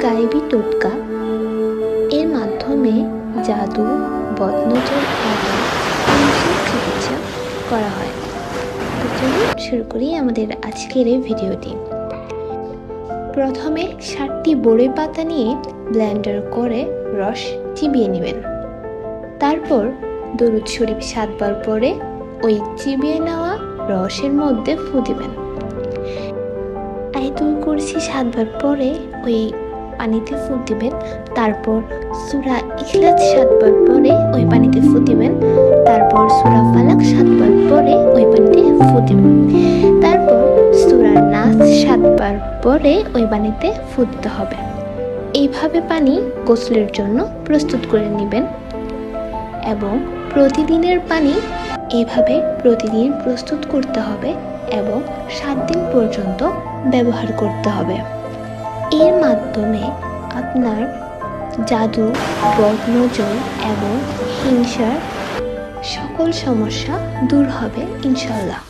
গায়েবী টোটকা। এর মাধ্যমে জাদু, বদনজর এবং চিকিৎসা করা হয়। তো চলুন শুরু করি আমাদের আজকের এই ভিডিওটি। প্রথমে ষাটটি বড়ি পাতা নিয়ে ব্লেন্ডার করে রস চিবিয়ে নেবেন। তারপর দরুদ শরীফ সাতবার পরে ওই চিবিয়ে নেওয়া রসের মধ্যে ফু দিবেন। আয়তুল কুরসি সাতবার পরে ওই পানিতে ফু দিবেন তারপর সুরা ইখলাস সাতবার পরে ওই পানিতে ফু দিবেন তারপর সুরা ফালাক সাতবার পরে ওই পানিতে ফু দিবেন তারপর সুরা নাচ সাতবার পরে ওই পানিতে ফু দিতে হবে। এইভাবে পানি গোসলের জন্য প্রস্তুত করে নেবেন এবং প্রতিদিনের পানি এভাবে প্রতিদিন প্রস্তুত করতে হবে এবং সাত দিন পর্যন্ত ব্যবহার করতে হবে। এর মাধ্যমে আপনার জাদু বদনজর এবং হিংসার সকল সমস্যা দূর হবে ইনশাল্লাহ